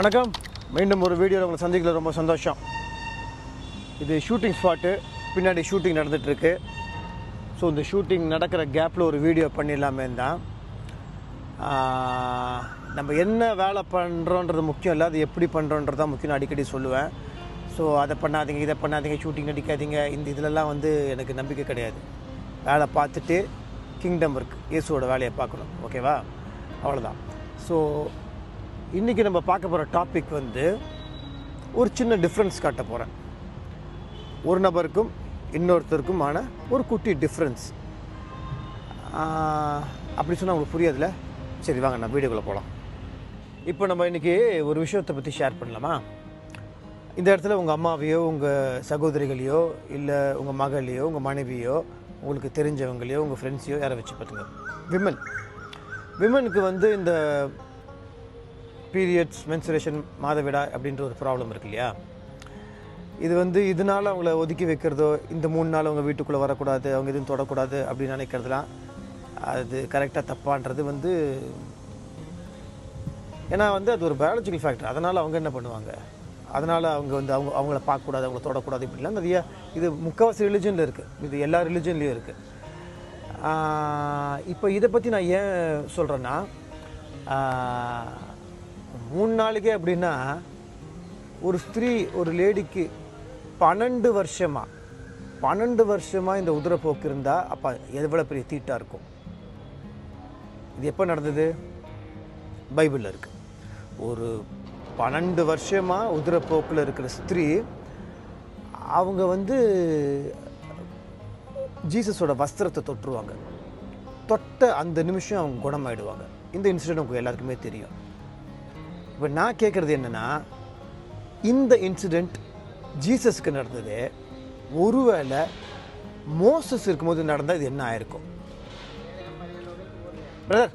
வணக்கம். மீண்டும் ஒரு வீடியோவில் உங்களை சந்திக்கல ரொம்ப சந்தோஷம். இது ஷூட்டிங் ஸ்பாட்டு பின்னாடி ஷூட்டிங் நடந்துகிட்ருக்கு ஸோ இந்த ஷூட்டிங் நடக்கிற கேப்பில் ஒரு வீடியோ பண்ணிடலாமே தான். நம்ம என்ன வேலை பண்ணுறோன்றது முக்கியம் இல்லை. அது எப்படி பண்ணுறோன்றது தான் முக்கியம் நான் அடிக்கடி சொல்லுவேன். ஸோ அதை பண்ணாதீங்க இதை பண்ணாதீங்க ஷூட்டிங் நடிக்காதீங்க இந்த இதிலெல்லாம் வந்து எனக்கு நம்பிக்கை கிடையாது. வேலை பார்த்துட்டு கிங்டம் இருக்குது இயேசுவோட வேலையை பார்க்கணும். ஓகேவா அவ்வளோதான் ஸோ இன்றைக்கி நம்ம பார்க்க போகிற டாபிக் வந்து ஒரு சின்ன டிஃப்ரென்ஸ் காட்ட போகிறேன் ஒரு நபருக்கும் இன்னொருத்தருக்குமான ஒரு குட்டி டிஃப்ரென்ஸ் அப்படி சொன்னால் உங்களுக்கு புரியாதுல்ல? சரி வாங்க நான் வீடியோக்குள்ளே போகலாம் இப்போ நம்ம இன்றைக்கி ஒரு விஷயத்தை பற்றி ஷேர் பண்ணலாமா? இந்த இடத்துல உங்கள் அம்மாவையோ உங்கள் சகோதரிகளையோ இல்லை உங்கள் மகளையோ உங்கள் மனைவியோ உங்களுக்கு தெரிஞ்சவங்களையோ உங்கள் ஃப்ரெண்ட்ஸையோ யாரை வச்சு பார்த்துங்க? விமன். விமனுக்கு வந்து இந்த பீரியட்ஸ் மென்சுரேஷன் மாதவிடா அப்படின்ற ஒரு ப்ராப்ளம் இருக்கு இல்லையா? இது வந்து இதனால் அவங்கள ஒதுக்கி வைக்கிறதோ இந்த மூணு நாள் அவங்க வீட்டுக்குள்ளே வரக்கூடாது அவங்க எதுவும் தொடக்கூடாது அப்படின்னு நினைக்கிறதுலாம் அது கரெக்டாக தப்பான்றது வந்து ஏன்னா வந்து அது ஒரு பயாலஜிக்கல் ஃபேக்டர் அதனால் அவங்க என்ன பண்ணுவாங்க? அதனால் அவங்க வந்து அவங்க அவங்கள பார்க்கக்கூடாது அவங்கள தொடக்கூடாது இப்படிலாம் நிறைய இது முக்கால்வாசி ரிலிஜனில் இருக்குது இது எல்லா ரிலிஜன்லேயும் இருக்குது இப்போ இதை பற்றி நான் ஏன் சொல்கிறேன்னா மூணு நாளைக்கே அப்படின்னா ஒரு ஸ்திரீ ஒரு லேடிக்கு பன்னெண்டு வருஷமாக பன்னெண்டு வருஷமாக இந்த உதிரப்போக்கு இருந்தால் அப்போ எவ்வளோ பெரிய தீட்டாக இருக்கும்? இது எப்போ நடந்தது? பைபிளில் இருக்குது ஒரு பன்னெண்டு வருஷமாக உதிரப்போக்கில் இருக்கிற ஸ்திரீ அவங்க வந்து ஜீசஸோட வஸ்திரத்தை தொட்டுருவாங்க. தொட்ட அந்த நிமிஷம் அவங்க குணமாயிடுவாங்க. இந்த இன்சிடென்ட் உங்களுக்கு எல்லாருக்குமே தெரியும். இப்போ நான் கேட்குறது என்னென்னா இந்த இன்சிடெண்ட் ஜீசஸ்க்கு நடந்தது. ஒருவேளை மோசஸ் இருக்கும்போது நடந்தால் இது என்ன ஆயிருக்கும்? பிரதர்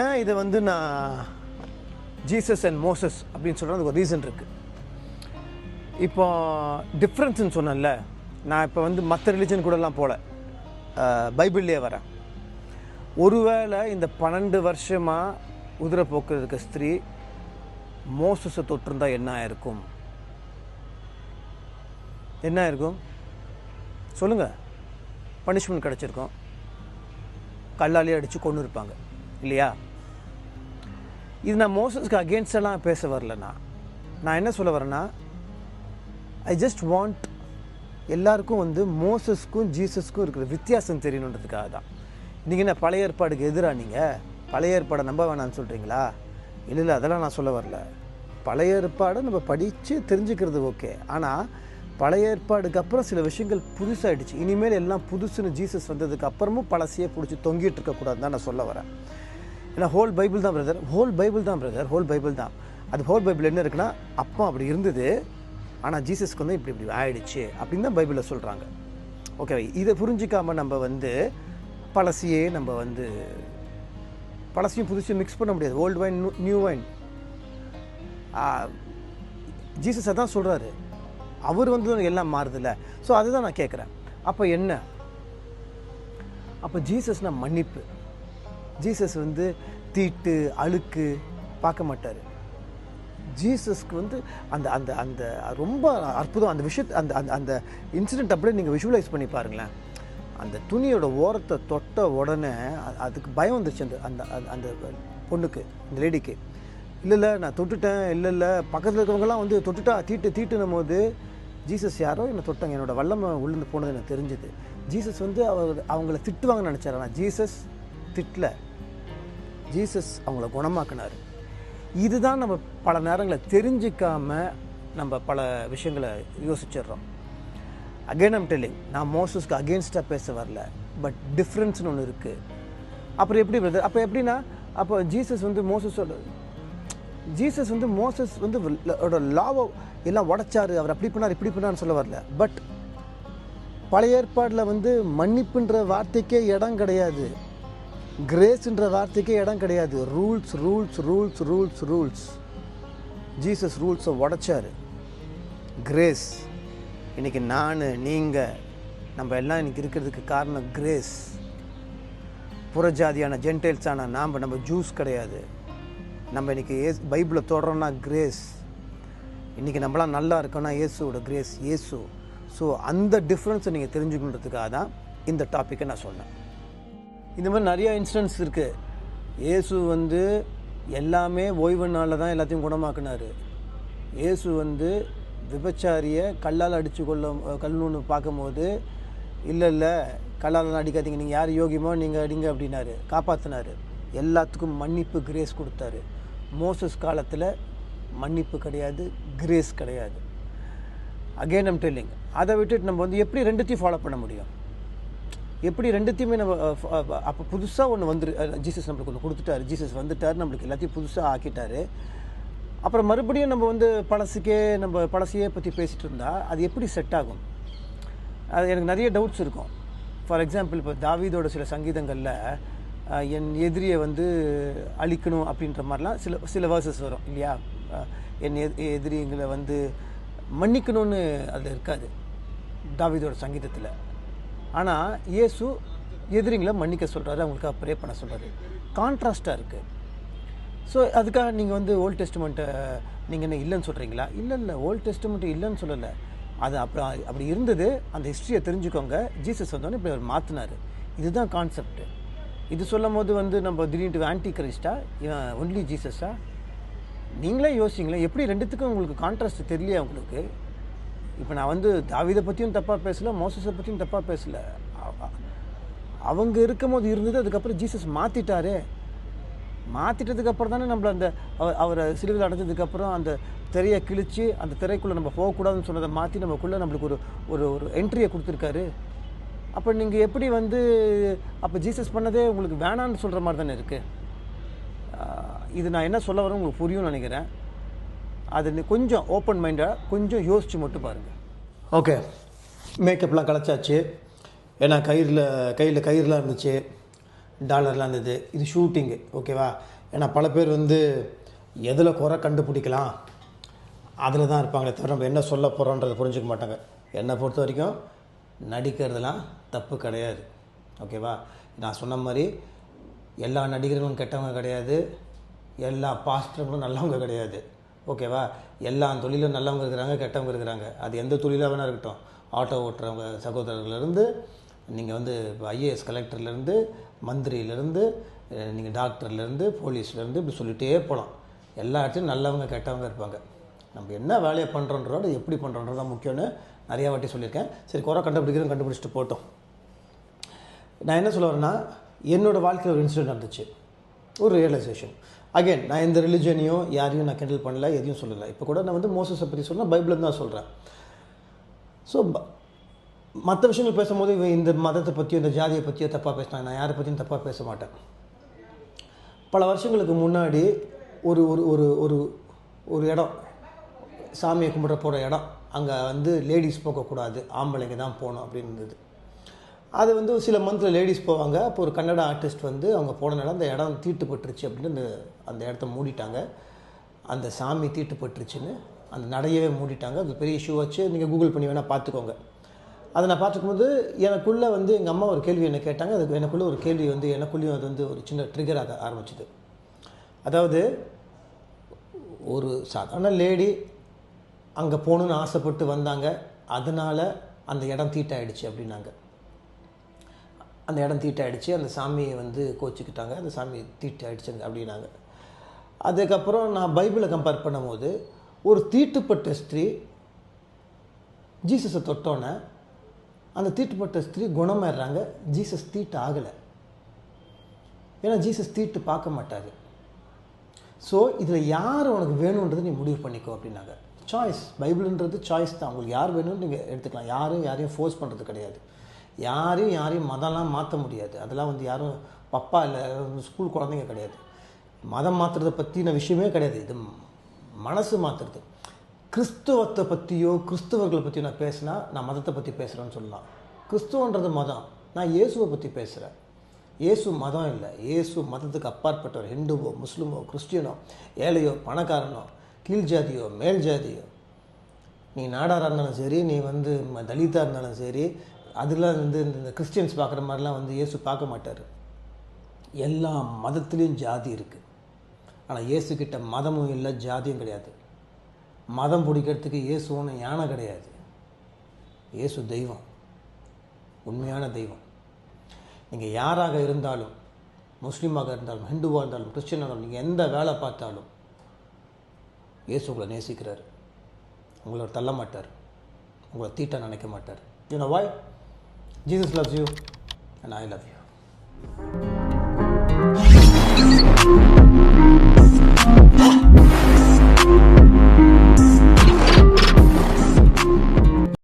ஏன் இதை வந்து நான் ஜீசஸ் அண்ட் மோசஸ் அப்படின்னு சொல்கிறது ஒரு ரீசன் இருக்குது இப்போ டிஃப்ரென்ஸ்னு சொன்னேன்ல நான் இப்போ வந்து மற்ற ரிலிஜன் கூடலாம் போகல பைபிள்லேயே வரேன். ஒருவேளை இந்த பன்னெண்டு வருஷமாக உதிரப்போக்கு இருக்க ஸ்திரீ மோசஸை தொட்டிருந்தா என்ன ஆயிருக்கும்? என்ன ஆயிருக்கும்? சொல்லுங்கள் பனிஷ்மெண்ட் கிடச்சிருக்கும். கல்லாலே அடித்து கொண்டு இருப்பாங்க. இல்லையா? இது நான் மோசஸ்க்கு அகேன்ஸ்டெல்லாம் பேச வரலண்ணா. நான் என்ன சொல்ல வரேன்னா ஐ ஜஸ்ட் வாண்ட் எல்லாருக்கும் வந்து மோசஸ்க்கும் ஜீசஸ்க்கும் இருக்கிற வித்தியாசம் தெரியணுன்றதுக்காக தான் நீங்கள் என்ன பழைய ஏற்பாடுக்கு எதிராக நீங்கள் பழைய ஏற்பாடை நம்ப வேணாம்னு சொல்கிறீங்களா இல்லை இல்லை அதெல்லாம் நான் சொல்ல வரல. பழைய ஏற்பாடை நம்ம படித்து தெரிஞ்சுக்கிறது ஓகே. ஆனால் பழைய ஏற்பாடுக்கு அப்புறம் சில விஷயங்கள் புதுசாகிடுச்சு இனிமேல் எல்லாம் புதுசுன்னு ஜீசஸ் வந்ததுக்கு அப்புறமும் பழசையே பிடிச்சி தொங்கிட்டு இருக்கக்கூடாதுன்னு தான் நான் சொல்ல வரேன். ஏன்னா ஹோல் பைபிள் தான் பிரதர் ஹோல் பைபிள் தான் பிரதர் ஹோல் பைபிள் தான். அது ஹோல் பைபிள் என்ன இருக்குன்னா அப்போ அப்படி இருந்தது ஆனால் ஜீசஸ்க்கு வந்து இப்படி இப்படி ஆயிடுச்சு அப்படின்னு தான் பைபிளில் சொல்கிறாங்க ஓகே இதை புரிஞ்சிக்காமல் நம்ம வந்து பழசையே நம்ம வந்து பழசையும் புதுசையும் மிக்ஸ் பண்ண முடியாது. Old wine new wine Jesus அதான் சொல்கிறாரு அவர் வந்து எல்லாம் மாறுதில்ல. ஸோ அதுதான் நான் கேட்குறேன். அப்போ என்ன? அப்போ ஜீசஸ்னா மன்னிப்பு. ஜீசஸ் வந்து தீட்டு அழுக்கு பார்க்க மாட்டார். ஜீசஸ்க்கு வந்து அந்த அந்த அந்த ரொம்ப அற்புதம். அந்த விஷயத்தை அந்த அந்த அந்த இன்சிடெண்ட் அப்படியே நீங்கள் விஷுவலைஸ் பண்ணி பாருங்களேன். அந்த துணியோட ஓரத்தை தொட்ட உடனே அதுக்கு பயம் வந்துருச்சு அந்த அந்த அந்த- அந்த பொண்ணுக்கு இந்த லேடிக்கு. இல்லை இல்லை நான் தொட்டுட்டேன் இல்லை இல்லை. பக்கத்தில் இருக்கிறவங்கலாம் வந்து தொட்டுட்டா தீட்டு தீட்டுனும் போது ஜீசஸ் யாரோ என்னை தொட்டாங்க. என்னோட வல்லமை உளுந்து போனது எனக்கு தெரிஞ்சுது. ஜீசஸ் வந்து அவர் அவங்கள திட்டுவாங்கன்னு நினச்சாரு. ஆனால் ஜீசஸ் திட்டல. ஜீசஸ் அவங்கள குணமாக்குனார். இதுதான் நம்ம பல நேரங்களை தெரிஞ்சிக்காமல் நம்ம பல விஷயங்களை யோசிச்சிடுறோம். அகெயின் ஐம் டெல்லிங் நான் மோசஸ்க்கு அகேன்ஸ்டாக பேச வரல பட் டிஃப்ரென்ஸ்னு ஒன்று இருக்குது அப்புறம் எப்படி பிரதர் அப்போ எப்படின்னா அப்போ ஜீசஸ் வந்து மோசஸோட ஜீசஸ் வந்து மோசஸ் வந்து லாவை எல்லாம் உடைச்சாரு அவர் அப்படி பண்ணார் இப்படி பண்ணார்னு சொல்ல வரல. பட் பழைய ஏற்பாடில் வந்து மன்னிப்புன்ற வார்த்தைக்கே இடம் கிடையாது. கிரேஸ்ன்ற வார்த்தைக்கே இடம் கிடையாது. Rules rules rules rules rules Jesus ரூல்ஸை உடைச்சார். கிரேஸ் இன்றைக்கி நான் நீங்கள் நம்ம எல்லாம் இன்னைக்கு இருக்கிறதுக்கு காரணம் கிரேஸ் புறஜாதியான ஜென்டைல்ஸான நாம் நம்ம ஜூஸ் கிடையாது. நம்ம இன்றைக்கி ஏஸ் பைபிளை தொடரோன்னா கிரேஸ் இன்றைக்கி நம்மளாம் நல்லா இருக்கோன்னா இயேசுவோட கிரேஸ் இயேசு. ஸோ அந்த டிஃப்ரென்ஸை நீங்கள் தெரிஞ்சுக்கணுன்றதுக்காக தான் இந்த டாப்பிக்கை நான் சொன்னேன். இந்த மாதிரி நிறையா இன்சிடென்ட்ஸ் இருக்குது இயேசு வந்து எல்லாமே ஓய்வு நாளில் தான் எல்லாத்தையும் குணமாக்குனார். இயேசு வந்து விபச்சாரியை கல்லால் அடித்து கொள்ள கல்லுன்னு பார்க்கும்போது இல்லை இல்லை கல்லாலெலாம் அடிக்காதீங்க. நீங்கள் யார் யோகியமோ? நீங்கள் அடிங்க அப்படின்னாரு. காப்பாற்றினார் எல்லாத்துக்கும் மன்னிப்பு கிரேஸ் கொடுத்தாரு. மோசஸ் காலத்தில் மன்னிப்பு கிடையாது கிரேஸ் கிடையாது. அகெயின் அம் டெல்லிங் அதை விட்டுட்டு நம்ம வந்து எப்படி ரெண்டுத்தையும் ஃபாலோ பண்ண முடியும்? எப்படி ரெண்டுத்தையுமே நம்ம அப்போ புதுசாக ஒன்று வந்துரு ஜீசஸ் நம்மளுக்கு ஒன்று கொடுத்துட்டாரு. ஜீசஸ் வந்துட்டார் நம்மளுக்கு எல்லாத்தையும் புதுசாக ஆக்கிட்டாரு. அப்புறம் மறுபடியும் நம்ம வந்து பழசுக்கே நம்ம பழசையே பற்றி பேசிகிட்டு இருந்தால் அது எப்படி செட் ஆகும்? அது எனக்கு நிறைய டவுட்ஸ் இருக்கும். ஃபார் எக்ஸாம்பிள் இப்போ தாவீதோட சில சங்கீதங்களில் என் எதிரியை வந்து அழிக்கணும் அப்படின்ற மாதிரிலாம் சில சில வேர்சஸ் வரும் இல்லையா? என் எத் எதிரிங்களை வந்து மன்னிக்கணும்னு அதில் இருக்காது தாவீதோட சங்கீதத்தில். ஆனால் இயேசு எதிரிங்களை மன்னிக்க சொல்கிறாரு அவங்களுக்காக ப்ரே பண்ண சொல்கிறாரு கான்ட்ராஸ்ட்டாக இருக்குது ஸோ அதுக்காக நீங்கள் வந்து ஓல்ட் டெஸ்ட்மெண்ட்டை நீங்கள் என்ன இல்லைன்னு சொல்கிறீங்களா இல்லை இல்லை. ஓல்ட் டெஸ்ட்மெண்ட்டு இல்லைன்னு சொல்லலை. அது அப்புறம் அப்படி இருந்தது. அந்த ஹிஸ்ட்ரியை தெரிஞ்சுக்கோங்க. ஜீசஸ் வந்தோடனே இப்படி அவர் மாற்றினார் இதுதான் கான்செப்ட் இது சொல்லும் போது வந்து நம்ம திடீர்னு ஆன்டி கிரைஸ்டா ஒன்லி ஜீசஸா நீங்களே யோசிங்களேன். எப்படி ரெண்டுத்துக்கும் உங்களுக்கு கான்ட்ராஸ்ட் தெரியலையா உங்களுக்கு? இப்போ நான் வந்து தாவிதை பற்றியும் தப்பாக பேசலை மோசஸை பற்றியும் தப்பாக பேசலை. அவங்க இருக்கும் போது இருந்தது அதுக்கப்புறம் ஜீசஸ் மாற்றிட்டாரே மாற்றிட்டதுக்கு அப்புறம் தானே நம்மள அந்த அவர் அவரை சிலுவையில் அடைஞ்சதுக்கப்புறம் அந்த திரையை கிழித்து அந்த திரைக்குள்ளே நம்ம போகக்கூடாதுன்னு சொன்னதை மாற்றி நமக்குள்ளே நம்மளுக்கு ஒரு ஒரு ஒரு என்ட்ரியை கொடுத்துருக்காரு. அப்போ நீங்கள் எப்படி வந்து அப்போ ஜீசஸ் பண்ணதே உங்களுக்கு வேணான்னு சொல்கிற மாதிரி தானே இருக்குது இது நான் என்ன சொல்ல வரேன் உங்களுக்கு புரியும்னு நினைக்கிறேன். அது கொஞ்சம் ஓப்பன் மைண்டாக கொஞ்சம் யோசித்து மட்டும் பாருங்கள் ஓகே மேக்கப்லாம் கலைச்சாச்சு ஏன்னா கயிறில் கையில் கயிறுலாம் இருந்துச்சு. டாலர்லாம் இருந்தது. இது ஷூட்டிங்கு ஓகேவா? ஏன்னா பல பேர் வந்து எதில் குறை கண்டுபிடிக்கலாம் அதில் தான் இருப்பாங்களே தவிர நம்ம என்ன சொல்ல போகிறோன்றதை புரிஞ்சுக்க மாட்டாங்க. என்னை பொறுத்த வரைக்கும் நடிக்கிறதுலாம் தப்பு கிடையாது ஓகேவா? நான் சொன்ன மாதிரி எல்லா நடிகர்களும் கெட்டவங்க கிடையாது எல்லா பாஸ்டர்களும் நல்லவங்க கிடையாது ஓகேவா? எல்லா தொழிலும் நல்லவங்க இருக்கிறாங்க கெட்டவங்க இருக்கிறாங்க. அது எந்த தொழிலாக வேணால் இருக்கட்டும். ஆட்டோ ஓட்டுறவங்க சகோதரர்லேருந்து நீங்கள் வந்து ஐஏஎஸ் கலெக்டர்லேருந்து மந்திரியிலேருந்து நீங்கள் டாக்டர்லேருந்து போலீஸ்லேருந்து இப்படி சொல்லிகிட்டே போகலாம் எல்லா இடத்துலையும் நல்லவங்க கெட்டவங்க இருப்பாங்க. நம்ம என்ன வேலையை பண்ணுறோன்றோட எப்படி பண்ணுறோன்றது தான் முக்கியம்னு நிறையா வாட்டி சொல்லியிருக்கேன். சரி குறை கண்டுபிடிக்கிறோம் கண்டுபிடிச்சிட்டு போட்டோம். நான் என்ன சொல்ல வரேன்னா என்னோடய வாழ்க்கையில் ஒரு இன்சிடென்ட் நடந்துச்சு. ஒரு ரியலைசேஷன் அகைன் நான் எந்த ரிலிஜனையும் யாரையும் நான் கிண்டல் பண்ணல எதையும் சொல்லலை. இப்போ கூட நான் வந்து மோசஸை பற்றி சொன்னால் பைபிள் தான் சொல்கிறேன் ஸோ மற்ற விஷயங்கள் பேசும்போது இவன் இந்த மதத்தை பற்றியோ இந்த ஜாதியை பற்றியோ தப்பாக பேசினாங்க நான் யாரை பற்றியும் தப்பாக பேச மாட்டேன். பல வருஷங்களுக்கு முன்னாடி ஒரு ஒரு ஒரு ஒரு ஒரு இடம் சாமியை கும்பிட்ற போகிற இடம் அங்கே வந்து லேடிஸ் போகக்கூடாது ஆம்பளைங்க தான் போகணும் அப்படின்னு இருந்தது. அது வந்து சில மந்தில் லேடிஸ் போவாங்க அப்போ ஒரு கன்னட ஆர்டிஸ்ட் வந்து அவங்க போனனால அந்த இடம் தீட்டுப்பட்டுருச்சு அப்படின்னு அந்த அந்த இடத்த மூடிட்டாங்க. அந்த சாமி தீட்டுப்பட்டுருச்சுன்னு அந்த நடையவே மூடிட்டாங்க. அது பெரிய இஷ்யூ வச்சு நீங்கள் கூகுள் பண்ணி வேணால் பார்த்துக்கோங்க. அதை நான் பார்த்துக்கும்போது எனக்குள்ளே வந்து எங்கள் அம்மா ஒரு கேள்வி என்ன கேட்டாங்க. அதுக்கு எனக்குள்ளே ஒரு கேள்வி வந்து எனக்குள்ளேயும் அது வந்து ஒரு சின்ன ட்ரிகர் ஆக ஆரம்பிச்சிது. அதாவது ஒரு சாதாரண லேடி அங்கே போகணுன்னு ஆசைப்பட்டு வந்தாங்க. அதனால் அந்த இடம் தீட்டாயிடுச்சு அப்படின்னாங்க. அந்த இடம் தீட்டாயிடுச்சு. அந்த சாமியை வந்து கோச்சிக்கிட்டாங்க. அந்த சாமி தீட்டாயிடுச்சு அப்படின்னாங்க. அதுக்கப்புறம் நான் பைபிளை கம்பேர் பண்ணும்போது ஒரு தீட்டுப்பட்ட ஸ்திரீ ஜீசஸை தொட்டோன்னே அந்த தீட்டுப்பட்ட ஸ்திரீ குணமாயிடுறாங்க ஜீசஸ் தீட்டு ஆகலை. ஏன்னா ஜீசஸ் தீட்டு பார்க்க மாட்டார். ஸோ இதில் யார் உனக்கு வேணுன்றது நீ முடிவு பண்ணிக்கோ அப்படின்னாங்க. சாய்ஸ் பைபிள்ன்றது சாய்ஸ் தான். உங்களுக்கு யார் வேணும்னு நீங்கள் எடுத்துக்கலாம். யாரும் யாரையும் ஃபோர்ஸ் பண்ணுறது கிடையாது. யாரையும் யாரையும் மதம்லாம் மாற்ற முடியாது. அதெல்லாம் வந்து யாரும் பப்பா இல்லை ஸ்கூல் குழந்தைங்க கிடையாது. மதம் மாற்றுறதை பற்றின விஷயமே கிடையாது. இது மனசு மாற்றுறது கிறிஸ்துவத்தை பற்றியோ கிறிஸ்துவர்களை பற்றியோ நான் பேசினா நான் மதத்தை பற்றி பேசுகிறேன்னு சொல்லலாம். கிறிஸ்துவன்றது மதம். நான் இயேசுவை பற்றி பேசுகிறேன் இயேசு மதம் இல்லை. இயேசு மதத்துக்கு அப்பாற்பட்டவர். ஹிந்துவோ முஸ்லீமோ கிறிஸ்டியனோ ஏழையோ பணக்காரனோ கீழ் ஜாதியோ மேல் ஜாதியோ. நீ நாடாராக இருந்தாலும் சரி நீ வந்து தலிதாக இருந்தாலும் சரி அதெல்லாம் வந்து இந்த இந்த கிறிஸ்டியன்ஸ் பார்க்குற மாதிரிலாம் வந்து இயேசு பார்க்க மாட்டார். எல்லா மதத்துலேயும் ஜாதி இருக்குது ஆனால் இயேசுக்கிட்ட மதமும் இல்லை ஜாதியும் கிடையாது. மதம் பிடிக்கிறதுக்கு இயேசு ஒன்று யானை கிடையாது. இயேசு தெய்வம். உண்மையான தெய்வம். நீங்கள் யாராக இருந்தாலும் முஸ்லீமாக இருந்தாலும் ஹிந்துவாக இருந்தாலும் கிறிஸ்டினாக இருந்தாலும் நீங்கள் எந்த வேலை பார்த்தாலும் இயேசு உங்களை நேசிக்கிறார். உங்களை தள்ள மாட்டார். உங்களை தீட்ட நினைக்க மாட்டார். You know why Jesus loves you and I love you